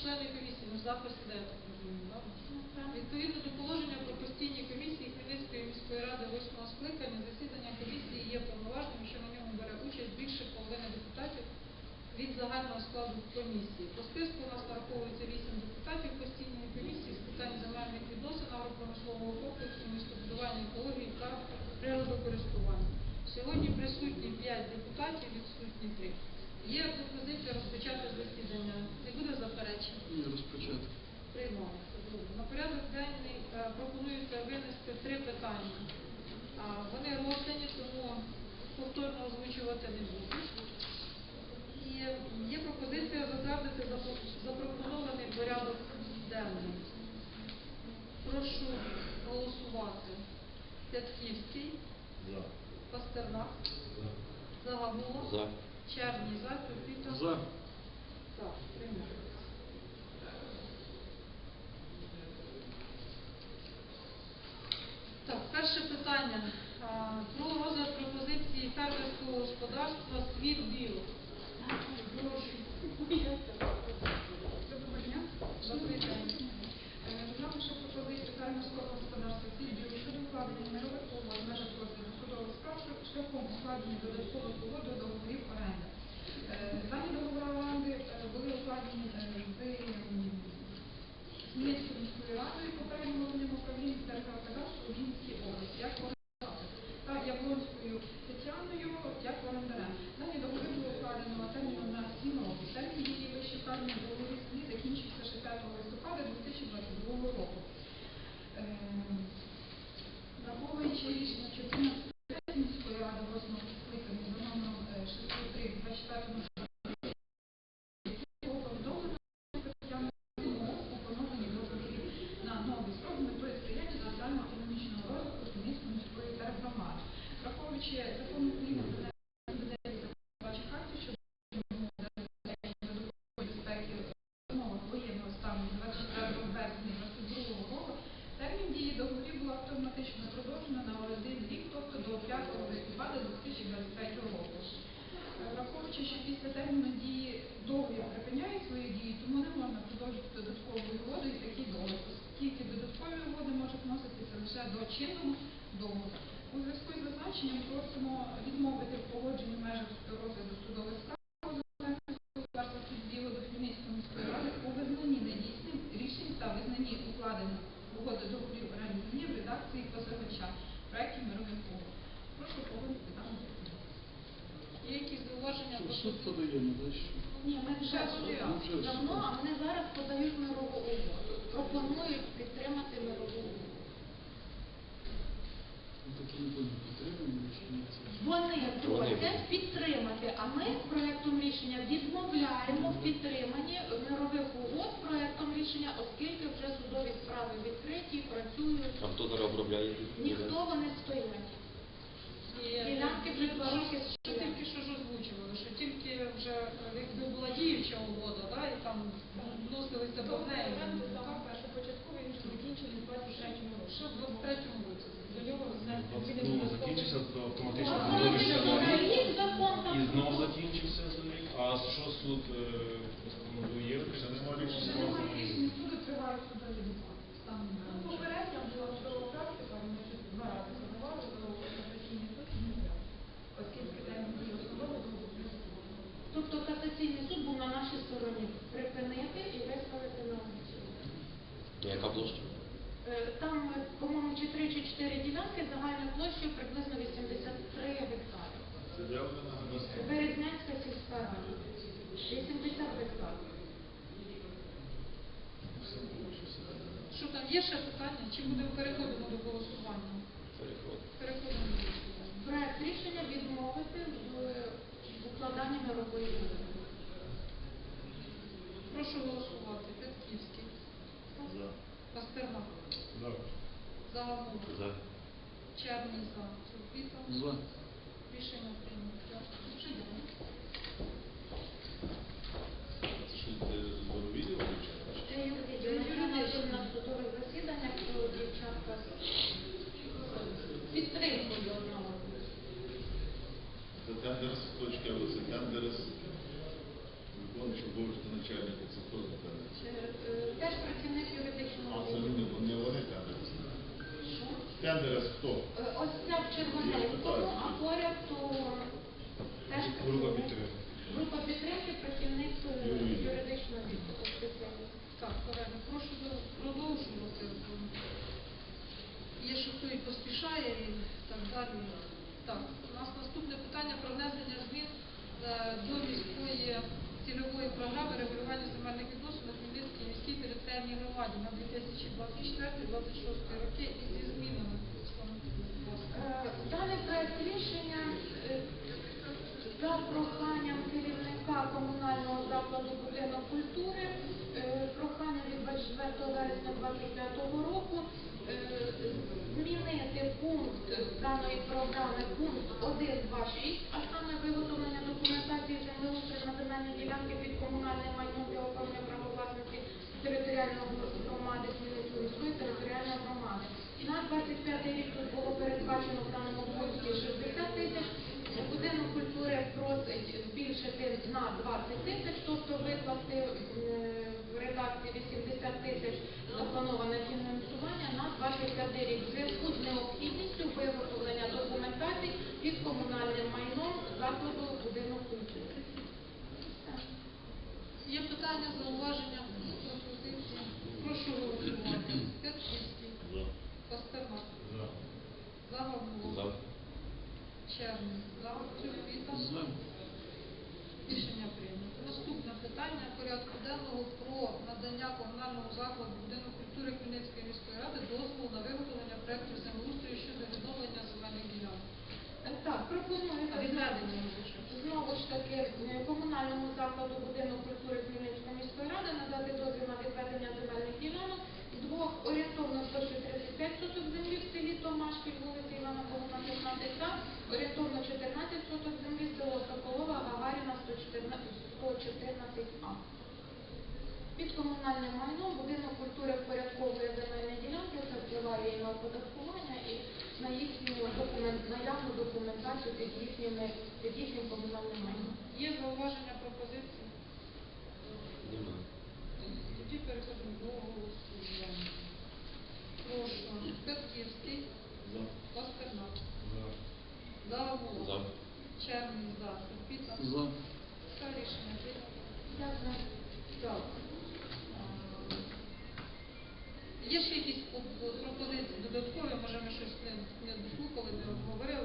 члени комісії, ну я так розумію, да? Відповідно до положення про постійні комісії Хмельницької міської ради 8 скликання, засідання комісії є повноважним, що на ньому бере участь більше половини депутатів від загального складу комісії. По списку у нас нараховується 8 депутатів постійної комісії з питань земельних відносин, агропромислового комплексу, містобудування екології та природокористування. Сьогодні присутні 5 депутатів, відсутні 3. Є пропозиція розпочати засідання. Не буде заперечень? Ні, розпочати. Приймається. На порядок денний е, пропонується винести три питання. Вони роздані, тому повторно озвучувати не буду. І є пропозиція затвердити запропонований порядок денний. Прошу голосувати. Пятківський, За. Пастернак, Загамова, За. Черній, За, Тупіта. За. Так, приймається. Так, перше питання. Про розгляд пропозиції фермерського господарства «Світ Біо». Прошу. Доброго дня. Добрий день. Наша пропозиція фермерського господарства «Сільбіо» щодо укладення мирових угод в межах розгляду судових справ шляхом укладення додаткових угод до договорів оренди. Е, Дані договори оренди е, були укладені е, з м, Хмельницькою міською радою попередньо головним управлінням Держгеокадастру у Вінницькій області, як орендар, та Яблонською Тетяною, як орендарем. Дані договори були укладено терміном на 7 років. Термін дії вищекання договорів СМІ закінчився 60 листопада 2022 року. Ем, Враховуючи рішення 14 міської ради 8 скликання за номером е, 603 24 було повідомлено Тетяну умов у поновленні договорів на новий строк з метою сприяння соціально-економічного розвитку Хмельницької міської тергромади. Враховуючи закон України про внесення змін до законодавчих актів щодо безпеки в умовах воєнного стану 24 вересня 2022 року, термін дії договорів було автоматично продовжено на один рік, тобто до 5 листопада 2023 року. Е, Враховуючи, що після терміну дії договір припиняє свою дію, тому не можна продовжити додатковою угодою такий договір, оскільки додаткові угоди можуть вноситися лише до чинного договору. У зв'язку з зазначенням просимо відмовити в погодженні в межах розгляду судових справ господарства до Хмельницької міської ради у визнанні недійсним рішень та визнанні укладених угоди договорів оренди землі в редакції позивача проєктів мирових угод. Прошу погодити дану. Є якісь зауваження? Що, Суд подаємо, далі. Ні, ми вже були давно, а вони зараз подають мирову угоду. Пропонують підтримати мирову угоду. Ну, Так і не понял, підтримуємо чи ні? це? Вони Вони просять підтримати, а ми проектом рішення відмовляємо в підтриманні мирових угод проектом рішення, оскільки вже судові справи відкриті, працюють. А хто зараз обробляє? Ніхто вони стоять. Ділянки вже два роки що тільки що ж озвучували, що тільки вже е, якби була діюча 22 закінчився, то автоматично відновився і знов закінчився за. А що суд е, постановує? Ну, ще немає рішення. Суди тривають сюди до Там попередня була судова ми вже два рази заважили, касаційний суд не взяв, оскільки термін дії Тобто касаційний суд був на наш є ще питання? Чи буде переходимо до голосування? Переход. Переходимо до голосування. Проект рішення відмовити в укладанні мирової угоди. Прошу голосувати. Петківський, За. Пастернак, За. Загамова, За. Черній за. Тупіта. За. Рішення прийнято. Дуже дякую. Це що, е, Боровілів чи? Це юридично. на судових засіданнях, то дівчатка з підтримкою одного. Це тендер з точки, але це тендер з виконуючим бувший начальник, це хто? Е, е, Теж працівник юридичного А це відділу. не, вони тендерс. Що? Тендерс хто? Е, Ось ця в червоненькому, а поряд то теж Група підтримки. Група підтримки, працівник Юридичного. юридичного відділу спеціаліст. Так, правильно. Прошу до- продовжувати. Є, що хто і поспішає, і так далі. Так, у нас наступне питання про внесення змін е, до міської цільової програми регулювання земельних відносин на Хмельницькій міській громаді на 2024-2026 роки і зі змінами. Е, Даний проект рішення е, за проханням керівника комунального закладу будинок культури, е, прохання від 24 вересня 2025 року змінити пункт даної програми пункт 1.2.6, а саме виготовлення документації землеустрою на земельні ділянки під комунальним майном 25 рік тут було передбачено в даному пункті 60 тисяч. Будинок культури просить збільшити на 20 тисяч, тобто викласти е, в редакції 80 тисяч заплановане фінансування на 25 рік в зв'язку з необхідністю виготовлення документацій під комунальним майном закладу будинок культури. Є питання, зауваження. Прошу голосувати. Пастернак, За. Загорнул, За. Черний, за, Цюрпіта. За. Рішення прийнято. Наступне питання порядку денного про надання комунальному закладу будинок культури Хмельницької міської ради дозволу на виготовлення проєктів землеустрою щодо відновлення земельних ділянок. Е, Так, пропоную відведення. Знову ж таки, е, комунальному закладу будинок культури Хмельницької міської ради під комунальним майном будинок культури впорядкової земельної ділянки, це впливає і на оподаткування, і на їхню документ, наявну документацію під їхніми під їхнім комунальним майном. Є зауваження пропозиції. Є ще якісь пропозиції додаткові, може ми щось не дослухали, не обговорили.